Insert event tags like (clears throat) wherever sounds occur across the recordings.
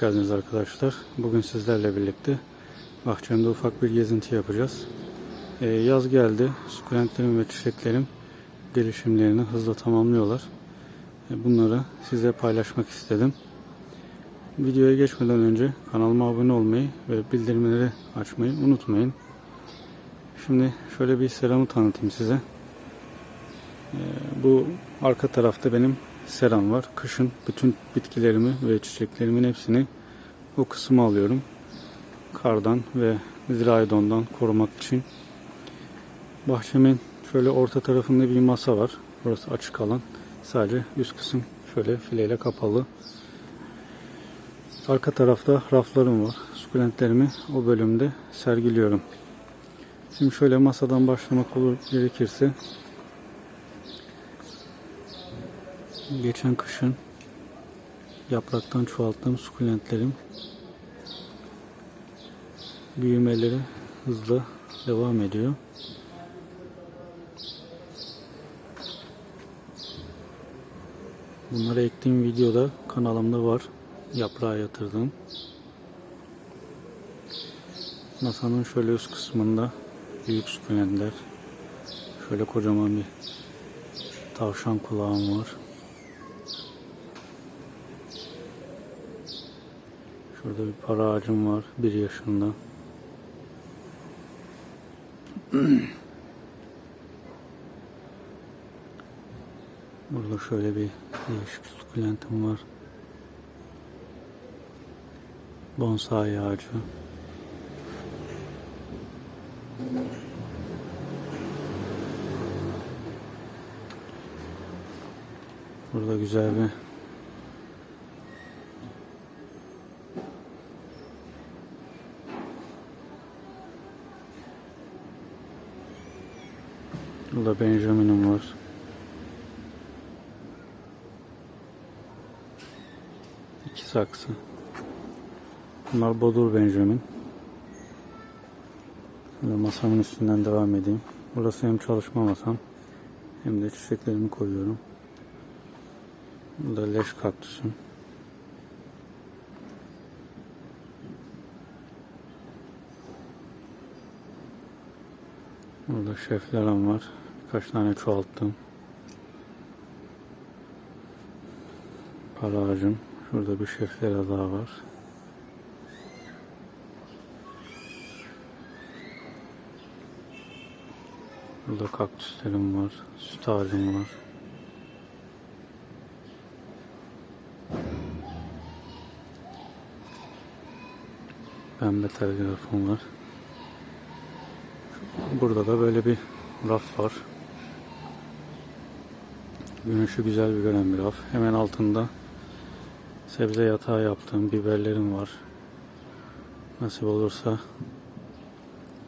Hoş geldiniz arkadaşlar. Bugün sizlerle birlikte bahçemde ufak bir gezinti yapacağız. Ee, yaz geldi. Sukulentlerim ve çiçeklerim gelişimlerini hızla tamamlıyorlar. Ee, bunları size paylaşmak istedim. Videoya geçmeden önce kanalıma abone olmayı ve bildirimleri açmayı unutmayın. Şimdi şöyle bir seramı tanıtayım size. Ee, bu arka tarafta benim seram var. Kışın bütün bitkilerimi ve çiçeklerimin hepsini o kısma alıyorum. Kardan ve ziraydondan korumak için. Bahçemin şöyle orta tarafında bir masa var. Burası açık alan. Sadece üst kısım şöyle fileyle kapalı. Arka tarafta raflarım var. Sukulentlerimi o bölümde sergiliyorum. Şimdi şöyle masadan başlamak olur gerekirse geçen kışın yapraktan çoğalttığım sukulentlerim büyümeleri hızla devam ediyor. Bunları ektiğim videoda kanalımda var. Yaprağa yatırdım. Masanın şöyle üst kısmında büyük sukulentler. Şöyle kocaman bir tavşan kulağım var. Şurada bir para ağacım var. Bir yaşında. (clears throat) Burada şöyle bir değişik sukulentim var. Bonsai ağacı. Burada güzel bir Burada Benjamin'im var. İki saksı. Bunlar Bodur Benjamin. Şimdi masamın üstünden devam edeyim. Burası hem çalışma masam hem de çiçeklerimi koyuyorum. Burada leş kaktüsüm. Burada şeflerim var. Birkaç tane çoğalttım. Para ağacım. Şurada bir şefler daha var. Burada kaktüslerim var. Süt ağacım var. Pembe telgrafım var. Burada da böyle bir raf var. Güneşi güzel bir gören bir raf. Hemen altında sebze yatağı yaptığım biberlerim var. Nasip olursa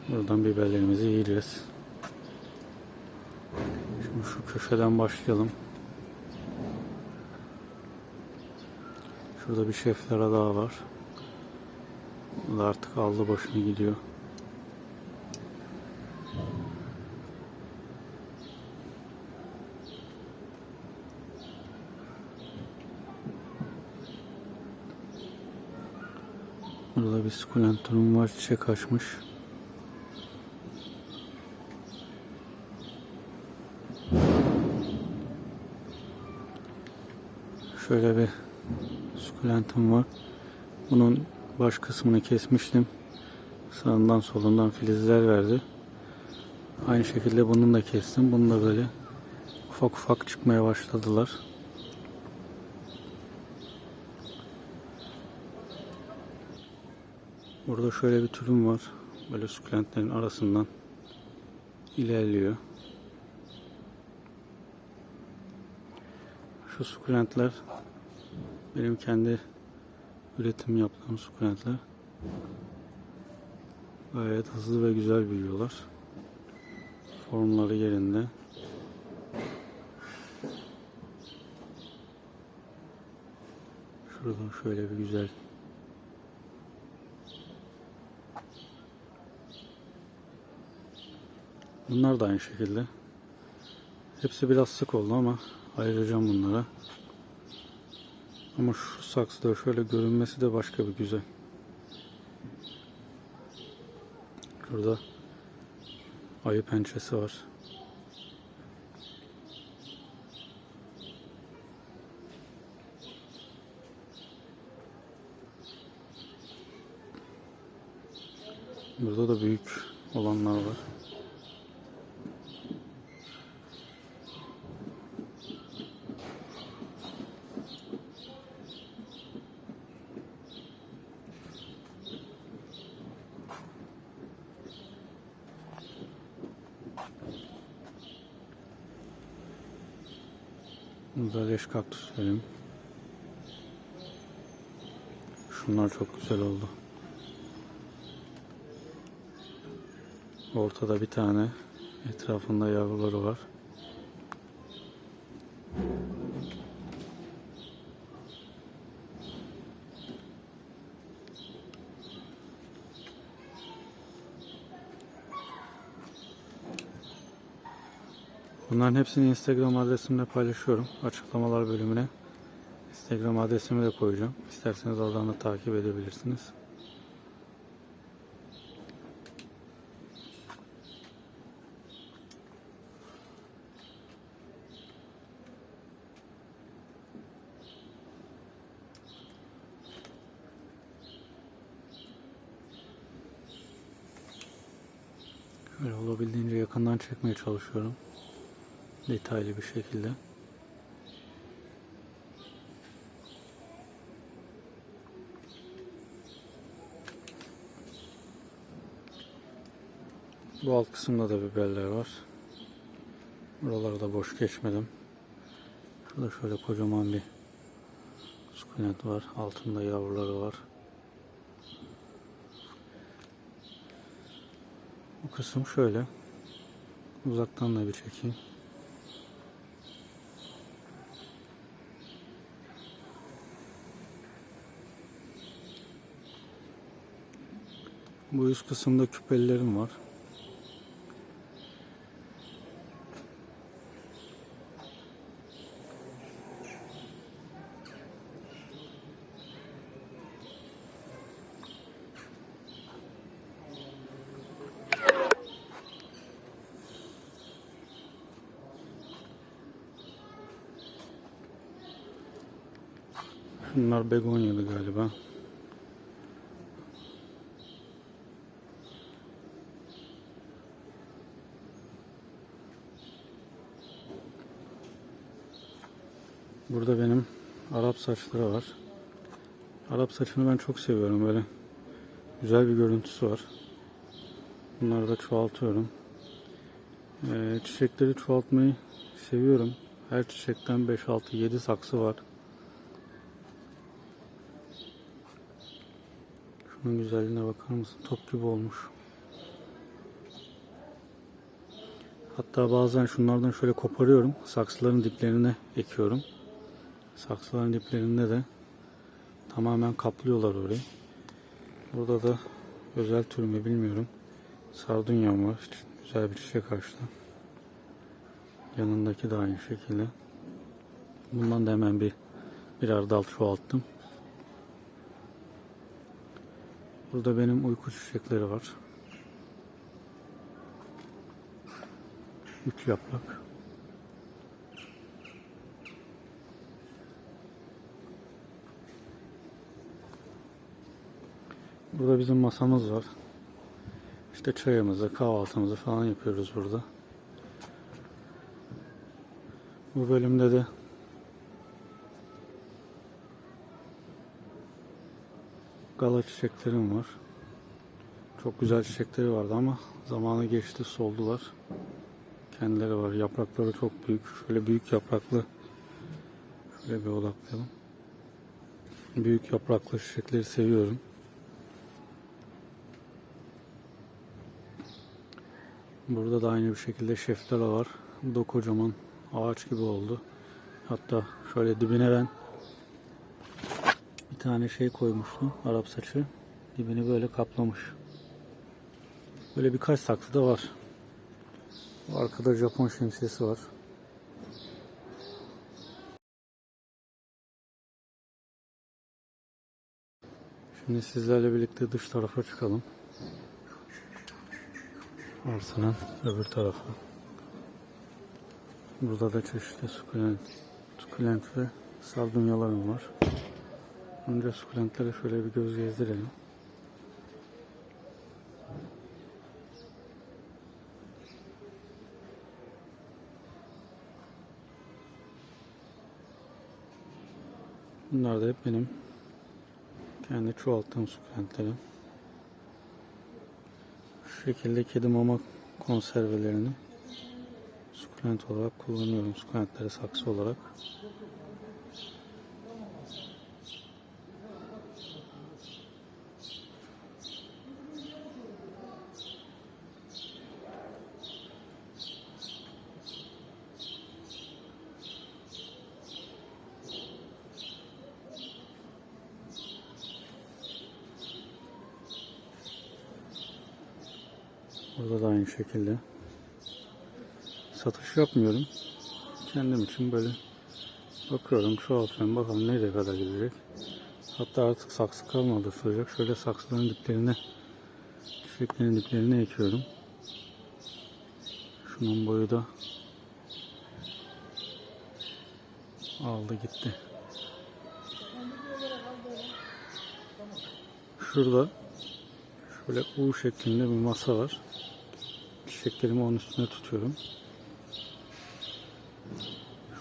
buradan biberlerimizi yiyeceğiz. Şimdi şu köşeden başlayalım. Şurada bir şeflere daha var. Bu da artık aldı başını gidiyor. Sukulentum var çiçek açmış. Şöyle bir sukulentum var. Bunun baş kısmını kesmiştim. Sağından solundan filizler verdi. Aynı şekilde bunun da kestim. Bunu da böyle ufak ufak çıkmaya başladılar. Burada şöyle bir türüm var. Böyle sukulentlerin arasından ilerliyor. Şu sukulentler benim kendi üretim yaptığım sukulentler. Gayet hızlı ve güzel büyüyorlar. Formları yerinde. Şuradan şöyle bir güzel Bunlar da aynı şekilde. Hepsi biraz sık oldu ama ayıracağım bunlara. Ama şu saksıda şöyle görünmesi de başka bir güzel. Şurada ayı pençesi var. Burada da büyük olanlar var. Burada leş kaktüs verim. Şunlar çok güzel oldu. Ortada bir tane etrafında yavruları var. Bunların hepsini Instagram adresimle paylaşıyorum. Açıklamalar bölümüne. Instagram adresimi de koyacağım. İsterseniz oradan da takip edebilirsiniz. Böyle olabildiğince yakından çekmeye çalışıyorum. Detaylı bir şekilde. Bu alt kısımda da biberler var. Buralarda boş geçmedim. Şurada şöyle kocaman bir sukulent var. Altında yavruları var. Bu kısım şöyle. Uzaktan da bir çekeyim. Bu üst kısımda küpelilerim var. Şunlar begonyalı galiba. Burada benim Arap saçları var. Arap saçını ben çok seviyorum böyle. Güzel bir görüntüsü var. Bunları da çoğaltıyorum. Ee, çiçekleri çoğaltmayı seviyorum. Her çiçekten 5, 6, 7 saksı var. Şunun güzelliğine bakar mısın? Top gibi olmuş. Hatta bazen şunlardan şöyle koparıyorum. Saksıların diplerine ekiyorum. Saksıların diplerinde de tamamen kaplıyorlar orayı. Burada da özel tür mü bilmiyorum. Sardunyam var. Güzel bir çiçek açtı. Yanındaki de aynı şekilde. Bundan da hemen bir birer dal çoğalttım. Burada benim uyku çiçekleri var. Üç yaprak. Burada bizim masamız var. İşte çayımızı, kahvaltımızı falan yapıyoruz burada. Bu bölümde de gala çiçeklerim var. Çok güzel çiçekleri vardı ama zamanı geçti soldular. Kendileri var. Yaprakları çok büyük. Şöyle büyük yapraklı şöyle bir odaklayalım. Büyük yapraklı çiçekleri seviyorum. Burada da aynı bir şekilde şeftala var. Bu da kocaman ağaç gibi oldu. Hatta şöyle dibine ben tane şey koymuştum. Arap saçı. Dibini böyle kaplamış. Böyle birkaç saksı da var. Arkada Japon şemsiyesi var. Şimdi sizlerle birlikte dış tarafa çıkalım. Arsanın öbür tarafı. Burada da çeşitli sukulent, sukulent ve sardunyalarım var. Önce sukulentlere şöyle bir göz gezdirelim. Bunlar da hep benim kendi çoğalttığım sukulentlerim. Şu şekilde kedi mama konservelerini sukulent olarak kullanıyorum. Sukulentlere saksı olarak. Burada da aynı şekilde. Satış yapmıyorum. Kendim için böyle bakıyorum, çoğaltıyorum. Bakalım nereye kadar gidecek. Hatta artık saksı kalmadı sığacak. Şöyle saksıların diplerine, çiçeklerin diplerine ekiyorum. Şunun boyu da aldı gitti. Şurada Şöyle U şeklinde bir masa var. Çiçeklerimi onun üstüne tutuyorum.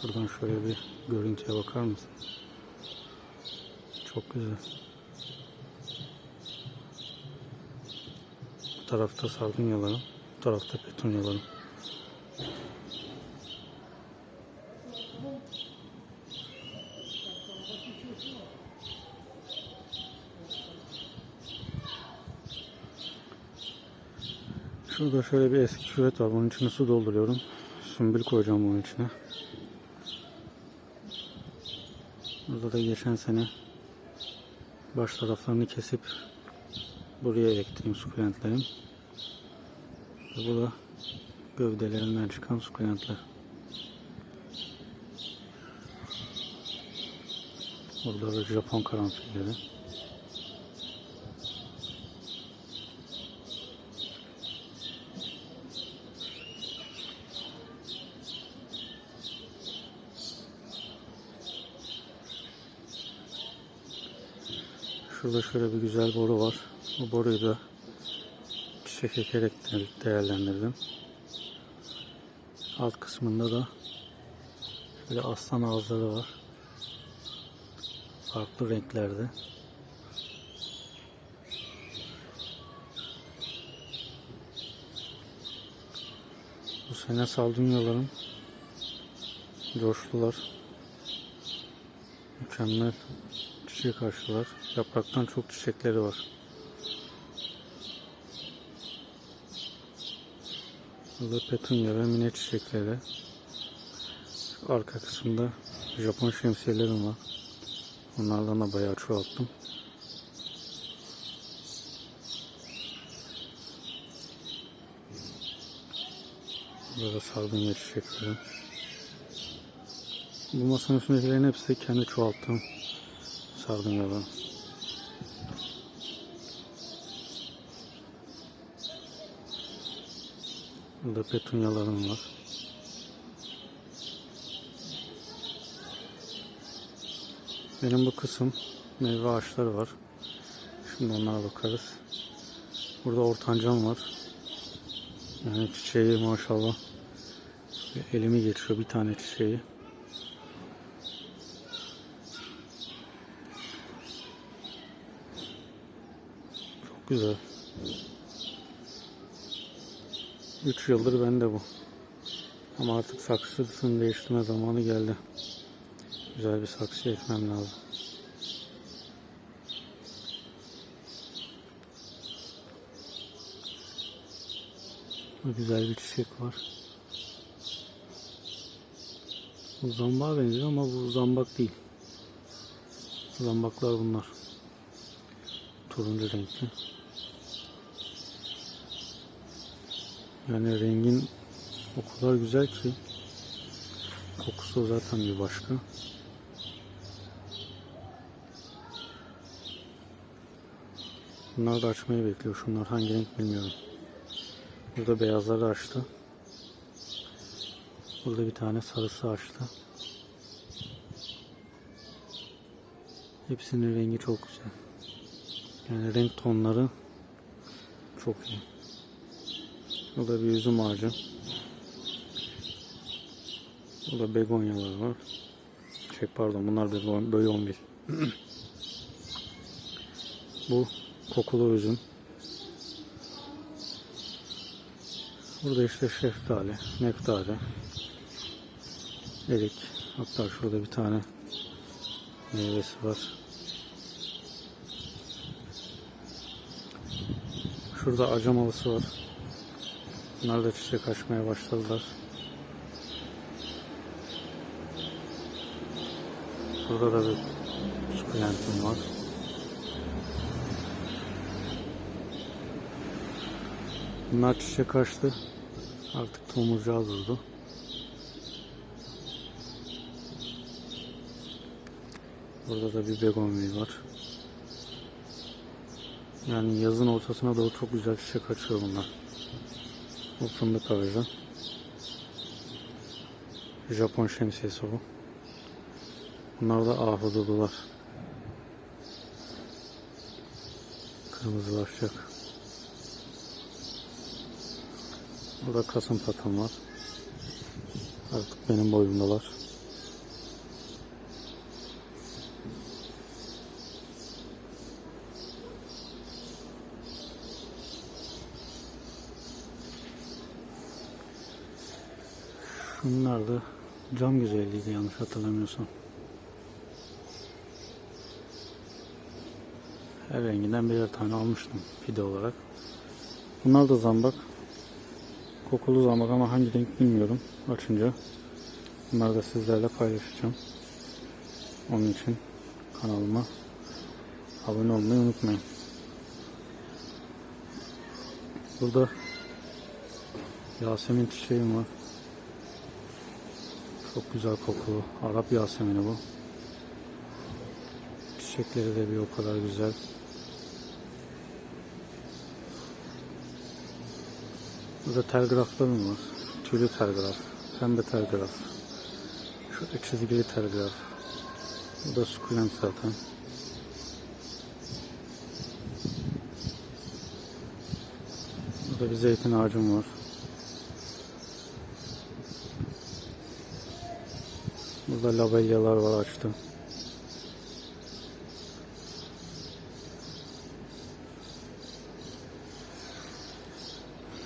Şuradan şöyle bir görüntüye bakar mısın? Çok güzel. Bu tarafta sardunyalarım, bu tarafta petunyalarım. Şurada şöyle bir eski küvet var. Bunun içine su dolduruyorum. Sümbül koyacağım bunun içine. Burada da geçen sene baş taraflarını kesip buraya ektiğim sukulentlerim. Ve bu da gövdelerinden çıkan sukulentler. Burada da Japon karanfilleri. Şurada şöyle bir güzel boru var. Bu boruyu da çiçek ekerek de- değerlendirdim. Alt kısmında da böyle aslan ağızları var. Farklı renklerde. Bu sene saldunyalarım coştular. Mükemmel çiçek açtılar. Yapraktan çok çiçekleri var. Burada petunya ve mine çiçekleri. Arka kısımda Japon şemsiyelerim var. Onlardan da bayağı çoğalttım. Burada sardunya çiçekleri. Bu masanın üstündekilerin hepsi kendi çoğalttığım sardunyalar. Burada petunyalarım var. Benim bu kısım meyve ağaçları var. Şimdi onlara bakarız. Burada ortancam var. Yani çiçeği maşallah. Elimi geçiyor bir tane çiçeği. Güzel. 3 yıldır bende bu. Ama artık saksısını değiştirme zamanı geldi. Güzel bir saksı ekmem lazım. Bu güzel bir çiçek var. Bu zambağa benziyor ama bu zambak değil. Zambaklar bunlar. Turuncu renkli. Yani rengin o kadar güzel ki kokusu zaten bir başka. Bunlar da açmayı bekliyor. Şunlar hangi renk bilmiyorum. Burada beyazları açtı. Burada bir tane sarısı açtı. Hepsinin rengi çok güzel. Yani renk tonları çok iyi. Burada bir üzüm ağacı. Burada begonyalar var. Şey pardon bunlar begon, begonvil. (clears throat) Bu kokulu üzüm. Burada işte şeftali, neftali, erik. Hatta şurada bir tane meyvesi var. Şurada acamalısı var. Bunlar da çiçek açmaya başladılar. Burada da bir sukulentim var. Bunlar çiçek açtı. Artık tomurcağı durdu. Burada da bir begonvil var. Yani yazın ortasına doğru çok güzel çiçek açıyor bunlar. Bu fındık ağacı. Japon şemsiyesi bu. Bunlar da ahududular. Kırmızılaşacak. Burada kasım patam var. Artık benim boyumdalar. Şunlar da cam güzelliğiydi yanlış hatırlamıyorsam. Her renginden birer tane almıştım fide olarak. Bunlar da zambak. Kokulu zambak ama hangi renk bilmiyorum açınca. Bunları da sizlerle paylaşacağım. Onun için kanalıma abone olmayı unutmayın. Burada Yasemin çiçeğim var. Çok güzel kokulu. Arap Yasemini bu. Çiçekleri de bir o kadar güzel. Burada telgraflarım var. Tüylü telgraf, pembe telgraf. Şöyle çizgili telgraf. Bu da sukulent zaten. Burada bir zeytin ağacım var. Burada labelyalar var açtı.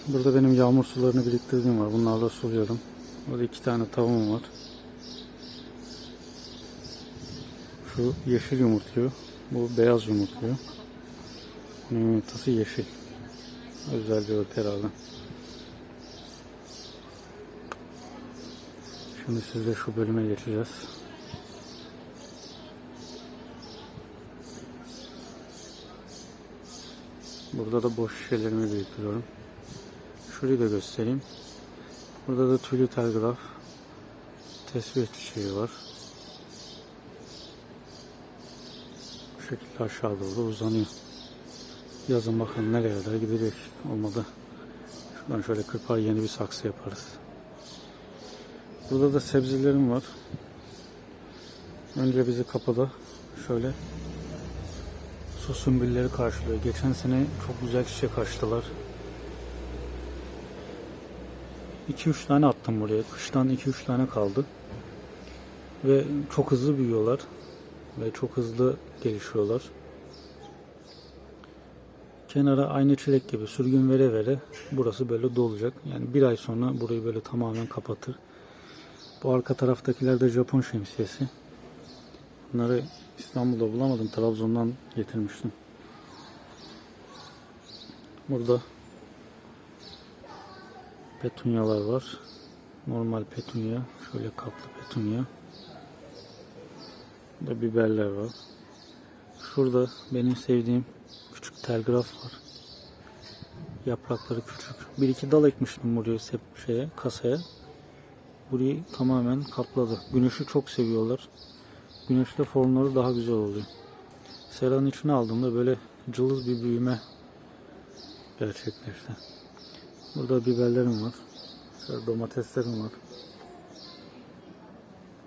Burada benim yağmur sularını biriktirdiğim var. Bunlarla suluyorum. Burada iki tane tavuğum var. Şu yeşil yumurtluyor. Bu beyaz yumurtluyor. Bunun yumurtası yeşil. Özel bir ırk herhalde. Şimdi sizle şu bölüme geçeceğiz. Burada da boş şişelerimi biriktiriyorum. Şurayı da göstereyim. Burada da tüylü telgraf tesbih çiçeği var. Bu şekilde aşağı doğru uzanıyor. Yazın bakalım nereye kadar gidecek. Olmadı. Şuradan şöyle kırpar yeni bir saksı yaparız. Burada da sebzelerim var. Önce bizi kapıda şöyle su sümbülleri karşılıyor. Geçen sene çok güzel çiçek açtılar. 2-3 tane attım buraya. Kıştan 2-3 tane kaldı. Ve çok hızlı büyüyorlar. Ve çok hızlı gelişiyorlar. Kenara aynı çilek gibi sürgün vere vere burası böyle dolacak. Yani bir ay sonra burayı böyle tamamen kapatır. Bu arka taraftakiler de Japon şemsiyesi. Bunları İstanbul'da bulamadım. Trabzon'dan getirmiştim. Burada petunyalar var. Normal petunya. Şöyle kaplı petunya. Burada biberler var. Şurada benim sevdiğim küçük telgraf var. Yaprakları küçük. Bir iki dal ekmiştim buraya şeye, kasaya. Burayı tamamen kapladı. Güneşi çok seviyorlar. Güneşte formları daha güzel oluyor. Seranın içine aldığımda böyle cılız bir büyüme gerçekleşti. Burada biberlerim var. Şöyle domateslerim var.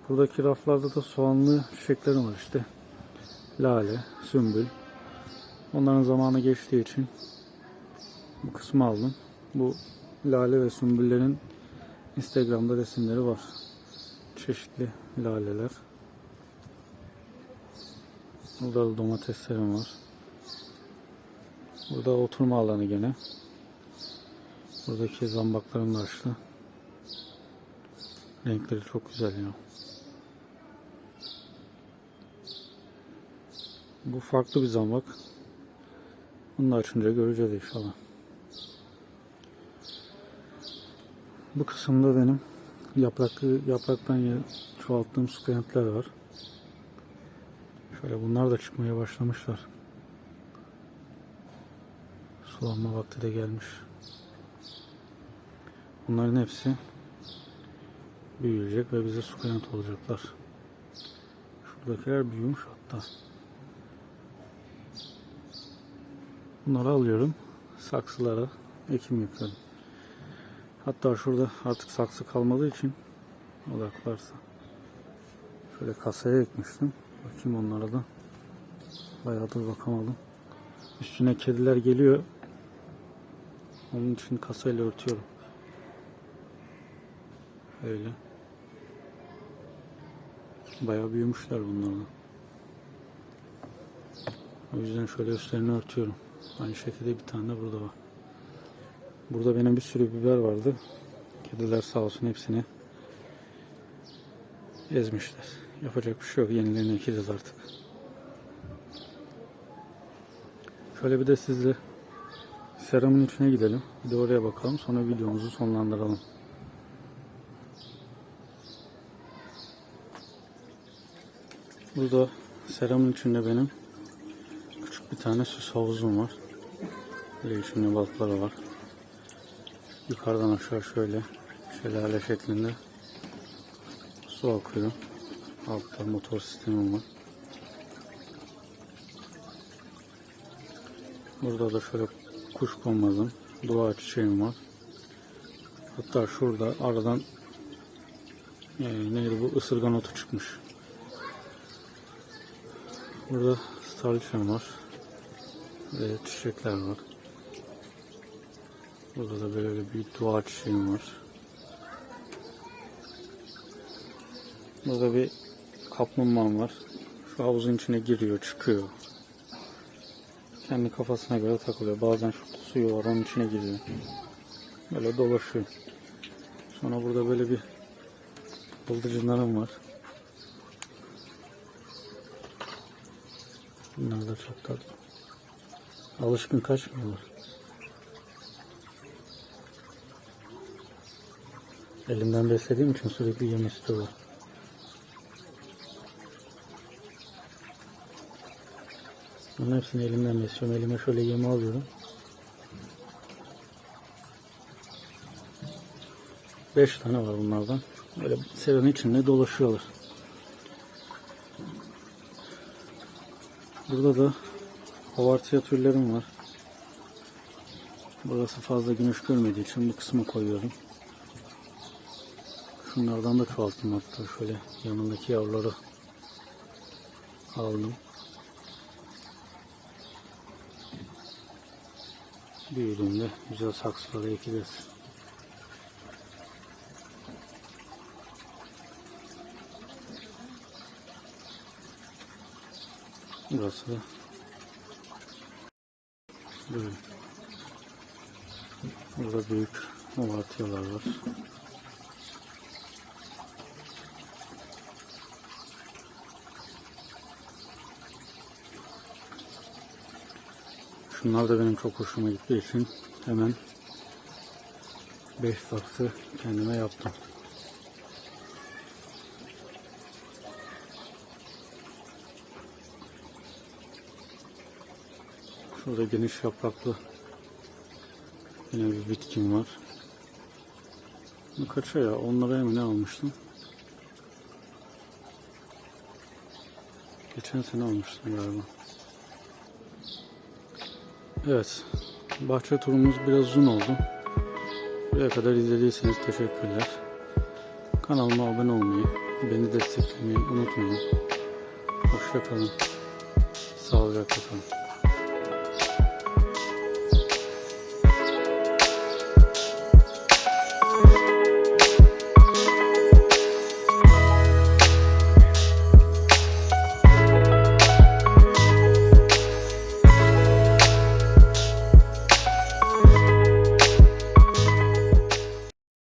Buradaki raflarda da soğanlı çiçeklerim var işte. Lale, sümbül. Onların zamanı geçtiği için bu kısmı aldım. Bu lale ve sümbüllerin Instagram'da resimleri var. Çeşitli laleler. Burada da domateslerim var. Burada oturma alanı gene. Buradaki zambaklarım da açtı. Renkleri çok güzel ya. Bu farklı bir zambak. Bunu da açınca göreceğiz inşallah. Bu kısımda benim yapraklı yapraktan çoğalttığım sukulentler var. Şöyle bunlar da çıkmaya başlamışlar. Sulanma vakti de gelmiş. Bunların hepsi büyüyecek ve bize sukulent olacaklar. Şuradakiler büyümüş hatta. Bunları alıyorum. Saksılara ekim yapıyorum. Hatta şurada artık saksı kalmadığı için odaklarsa. Şöyle kasaya ekmiştim. Bakayım onlara da. Bayağıdır bakamadım. Üstüne kediler geliyor. Onun için kasayla örtüyorum. Öyle. Bayağı büyümüşler bunlar da. O yüzden şöyle üstlerini örtüyorum. Aynı şekilde bir tane de burada var. Burada benim bir sürü biber vardı. Kediler sağ olsun hepsini ezmişler. Yapacak bir şey yok. Yenilerini ekeceğiz artık. Şöyle bir de sizle seramın içine gidelim. Bir de oraya bakalım. Sonra videomuzu sonlandıralım. Burada seramın içinde benim küçük bir tane süs havuzum var. Böyle içinde balıkları var. Yukarıdan aşağı şöyle şelale şeklinde su akıyor. Altta motor sistemim var. Burada da şöyle kuş konmazım, dua çiçeğim var. Hatta şurada aradan e, neydi bu ısırgan otu çıkmış. Burada starliçem var. Ve çiçekler var. Burada da böyle bir dua çiçeğim var. Burada bir kaplumbağam var. Şu havuzun içine giriyor, çıkıyor. Kendi kafasına göre takılıyor. Bazen şurada suyu var, onun içine giriyor. Böyle dolaşıyor. Sonra burada böyle bir bıldırcınlarım var. Bunlar da çok tatlı. Alışkın kaçmıyorlar. Elimden beslediğim için sürekli yem istiyorlar. Bunun hepsini elimden besliyorum. Elime şöyle yemi alıyorum. Beş tane var bunlardan. Böyle seven içinde dolaşıyorlar. Burada da havartiya türlerim var. Burası fazla güneş görmediği için bu kısmı koyuyorum. Şunlardan da çoğalttım hatta şöyle yanındaki yavruları aldım. Büyüdüğünde güzel saksılara ekeceğiz. Burası böyle. Burada büyük ovartiyalar var. Şunlar da benim çok hoşuma gittiği için hemen 5 saksı kendime yaptım. Şurada geniş yapraklı yine bir bitkim var. Bu kaça ya? Onlara mı ne almıştım? Geçen sene almıştım galiba. Evet. Bahçe turumuz biraz uzun oldu. Buraya kadar izlediyseniz teşekkürler. Kanalıma abone olmayı, beni desteklemeyi unutmayın. Hoşçakalın. Sağlıcakla kalın.